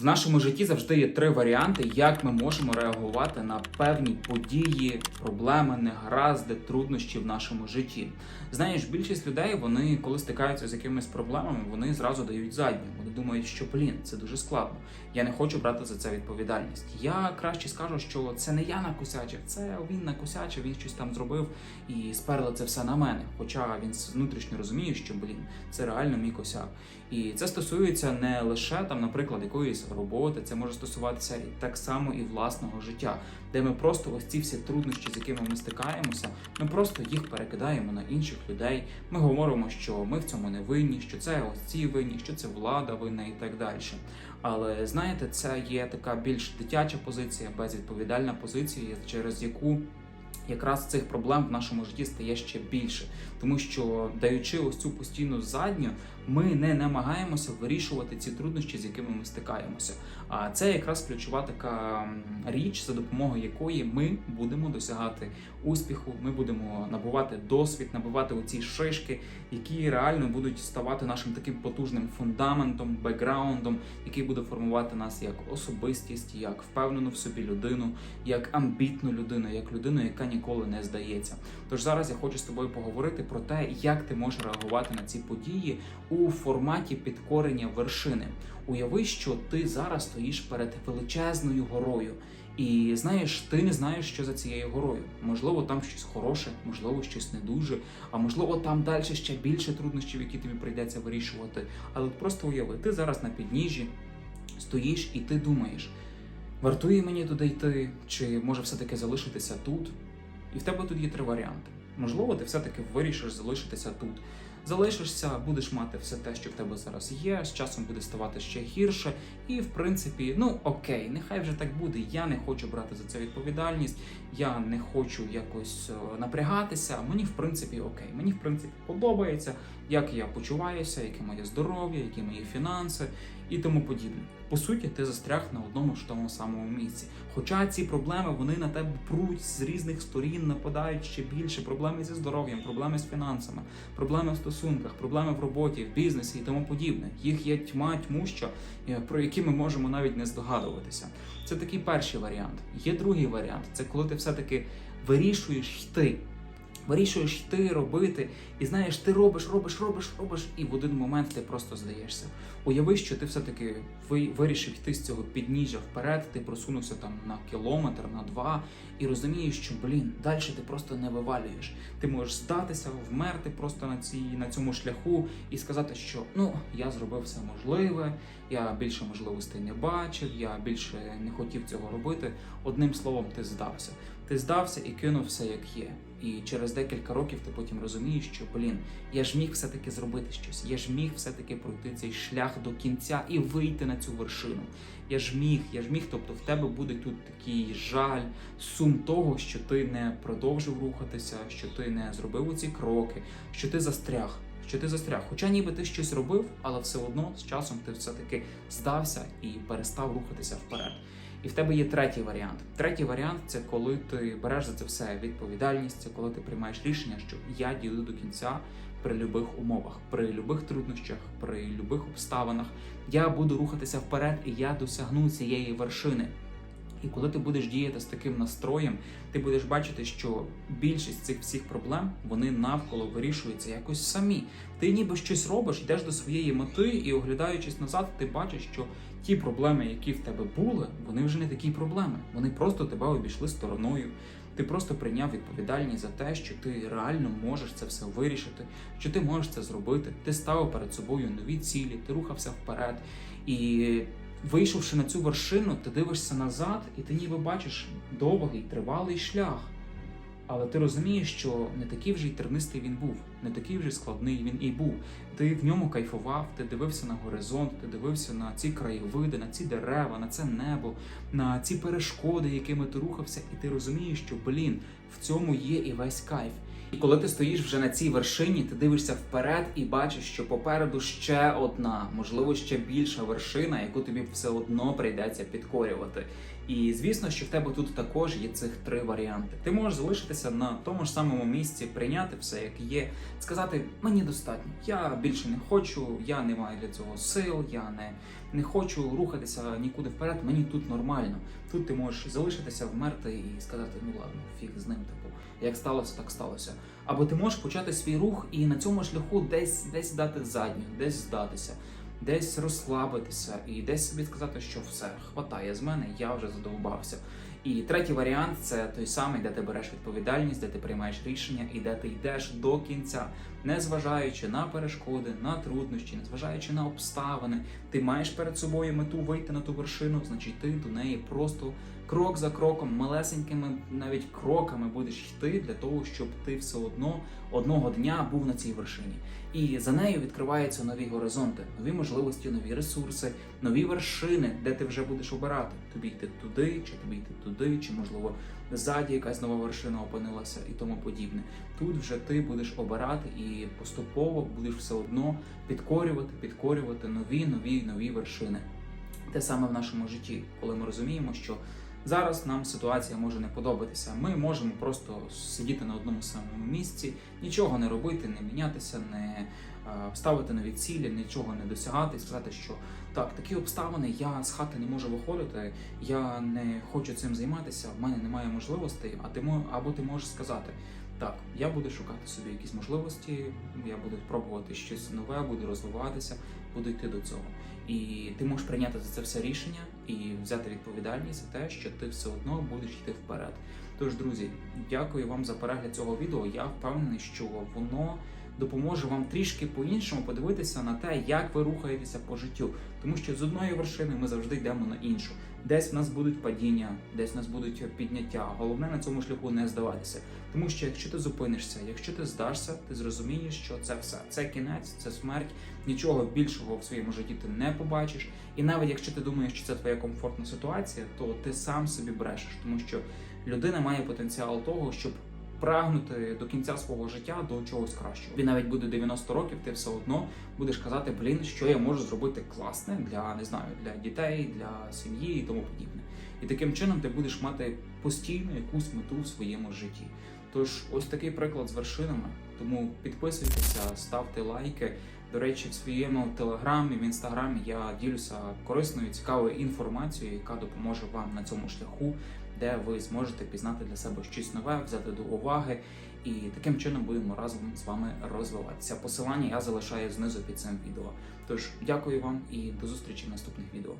В нашому житті завжди є три варіанти, як ми можемо реагувати на певні події, проблеми, негаразди, труднощі в нашому житті. Знаєш, більшість людей, вони коли стикаються з якимись проблемами, вони зразу дають задню. Вони думають, що блін, це дуже складно. Я не хочу брати за це відповідальність. Я краще скажу, що це не я накосячив, це він накосячив, він щось там зробив і сперли це все на мене. Хоча він внутрішньо розуміє, що блін, це реально мій косяк. І це стосується не лише там, наприклад, якоїсь роботи, це може стосуватися і так само і власного життя, де ми просто ось ці всі труднощі, з якими ми стикаємося, ми просто їх перекидаємо на інших людей. Ми говоримо, що ми в цьому не винні, що це ось ці винні, що це влада винна і так далі. Але знаєте, це є така більш дитяча позиція, безвідповідальна позиція, через яку якраз цих проблем в нашому житті стає ще більше, тому що даючи ось цю постійну задню, ми не намагаємося вирішувати ці труднощі, з якими ми стикаємося. А це якраз ключова така річ, за допомогою якої ми будемо досягати успіху. Ми будемо набувати досвід, набувати оці шишки, які реально будуть ставати нашим таким потужним фундаментом, бекграундом, який буде формувати нас як особистість, як впевнену в собі людину, як амбітну людину, як людину, яка ніколи не здається. Тож зараз я хочу з тобою поговорити про те, як ти можеш реагувати на ці події у форматі підкорення вершини. Уяви, що ти зараз стоїш перед величезною горою. І знаєш, ти не знаєш, що за цією горою. Можливо, там щось хороше, можливо, щось не дуже, а можливо, там далі ще більше труднощів, які тобі прийдеться вирішувати. Але просто уяви, ти зараз на підніжжі стоїш і ти думаєш, вартує мені туди йти, чи може все-таки залишитися тут? І в тебе тут є три варіанти. Можливо, ти все-таки вирішиш залишитися тут. Залишишся, будеш мати все те, що в тебе зараз є. З часом буде ставати ще гірше. І в принципі, ну окей, нехай вже так буде. Я не хочу брати за це відповідальність. Я не хочу якось е, напрягатися. Мені в принципі окей. Мені в принципі подобається, як я почуваюся, яке моє здоров'я, які мої фінанси і тому подібне. По суті, ти застряг на одному ж тому самому місці. Хоча ці проблеми вони на тебе пруть з різних сторін, нападають ще більше. Проблеми зі здоров'ям, проблеми з фінансами, проблеми в стосунках, проблеми в роботі, в бізнесі і тому подібне. Їх є тьма тьмуща, е, про які ми можемо навіть не здогадуватися. Це такий перший варіант. Є другий варіант це коли ти все-таки вирішуєш йти. Вирішуєш йти, робити, і знаєш, ти робиш, робиш, робиш, робиш, і в один момент ти просто здаєшся. Уяви, що ти все-таки ви- вирішив йти з цього підніжжя вперед, ти просунувся там на кілометр, на два, і розумієш, що блін, далі ти просто не вивалюєш. Ти можеш здатися, вмерти просто на цій на цьому шляху і сказати, що ну я зробив все можливе, я більше можливостей не бачив, я більше не хотів цього робити. Одним словом, ти здався. Ти здався і кинув все як є. І через декілька років ти потім розумієш, що блін, я ж міг все-таки зробити щось. Я ж міг все-таки пройти цей шлях до кінця і вийти на цю вершину. Я ж міг, я ж міг. Тобто в тебе буде тут такий жаль, сум того, що ти не продовжив рухатися, що ти не зробив ці кроки, що ти застряг. Що ти застряг, хоча ніби ти щось робив, але все одно з часом ти все-таки здався і перестав рухатися вперед. І в тебе є третій варіант. Третій варіант це коли ти береш за це все відповідальність, це коли ти приймаєш рішення, що я дійду до кінця при любих умовах, при любих труднощах, при любих обставинах. Я буду рухатися вперед, і я досягну цієї вершини. І коли ти будеш діяти з таким настроєм, ти будеш бачити, що більшість цих всіх проблем вони навколо вирішуються якось самі. Ти ніби щось робиш, йдеш до своєї мети, і оглядаючись назад, ти бачиш, що ті проблеми, які в тебе були, вони вже не такі проблеми. Вони просто тебе обійшли стороною. Ти просто прийняв відповідальність за те, що ти реально можеш це все вирішити, що ти можеш це зробити. Ти ставив перед собою нові цілі, ти рухався вперед. І вийшовши на цю вершину, ти дивишся назад, і ти ніби бачиш довгий, тривалий шлях. Але ти розумієш, що не такий вже й тернистий він був, не такий вже складний він і був. Ти в ньому кайфував, ти дивився на горизонт, ти дивився на ці краєвиди, на ці дерева, на це небо, на ці перешкоди, якими ти рухався, і ти розумієш, що блін, в цьому є і весь кайф. І коли ти стоїш вже на цій вершині, ти дивишся вперед і бачиш, що попереду ще одна, можливо, ще більша вершина, яку тобі все одно прийдеться підкорювати. І звісно, що в тебе тут також є цих три варіанти. Ти можеш залишитися на тому ж самому місці, прийняти все як є, сказати мені достатньо, я більше не хочу, я не маю для цього сил, я не, не хочу рухатися нікуди вперед. Мені тут нормально. Тут ти можеш залишитися, вмерти і сказати, ну ладно, фіг з ним, як сталося, так сталося. Або ти можеш почати свій рух і на цьому шляху десь десь дати задню, десь здатися, десь розслабитися і десь собі сказати, що все, хватає з мене, я вже задовбався. І третій варіант це той самий, де ти береш відповідальність, де ти приймаєш рішення і де ти йдеш до кінця, не зважаючи на перешкоди, на труднощі, не зважаючи на обставини. Ти маєш перед собою мету вийти на ту вершину, значить ти до неї просто крок за кроком, малесенькими навіть кроками будеш йти для того, щоб ти все одно одного дня був на цій вершині. І за нею відкриваються нові горизонти, нові можливості, нові ресурси, нові вершини, де ти вже будеш обирати. Тобі йти туди, чи тобі йти туди, чи можливо ззаді якась нова вершина опинилася і тому подібне. Тут вже ти будеш обирати і поступово будеш все одно підкорювати, підкорювати нові, нові, нові вершини. Те саме в нашому житті, коли ми розуміємо, що зараз нам ситуація може не подобатися. Ми можемо просто сидіти на одному самому місці, нічого не робити, не мінятися, не е, ставити нові цілі, нічого не досягати і сказати, що так, такі обставини, я з хати не можу виходити, я не хочу цим займатися, в мене немає можливостей, а ти або ти можеш сказати. Так, я буду шукати собі якісь можливості, я буду пробувати щось нове, буду розвиватися, буду йти до цього. І ти можеш прийняти за це все рішення і взяти відповідальність за те, що ти все одно будеш йти вперед. Тож, друзі, дякую вам за перегляд цього відео. Я впевнений, що воно допоможе вам трішки по-іншому подивитися на те, як ви рухаєтеся по життю. Тому що з одної вершини ми завжди йдемо на іншу. Десь в нас будуть падіння, десь в нас будуть підняття. Головне на цьому шляху не здаватися. Тому що якщо ти зупинишся, якщо ти здашся, ти зрозумієш, що це все. Це кінець, це смерть. Нічого більшого в своєму житті ти не побачиш. І навіть якщо ти думаєш, що це твоя комфортна ситуація, то ти сам собі брешеш, тому що людина має потенціал того, щоб прагнути до кінця свого життя до чогось кращого. Він навіть буде 90 років, ти все одно будеш казати, блін, що я можу зробити класне для не знаю, для дітей, для сім'ї і тому подібне. І таким чином ти будеш мати постійно якусь мету в своєму житті. Тож, ось такий приклад з вершинами. Тому підписуйтеся, ставте лайки. До речі, в своєму телеграмі, в інстаграмі я ділюся корисною, цікавою інформацією, яка допоможе вам на цьому шляху, де ви зможете пізнати для себе щось нове, взяти до уваги, і таким чином будемо разом з вами розвиватися. Посилання я залишаю знизу під цим відео. Тож дякую вам і до зустрічі в наступних відео.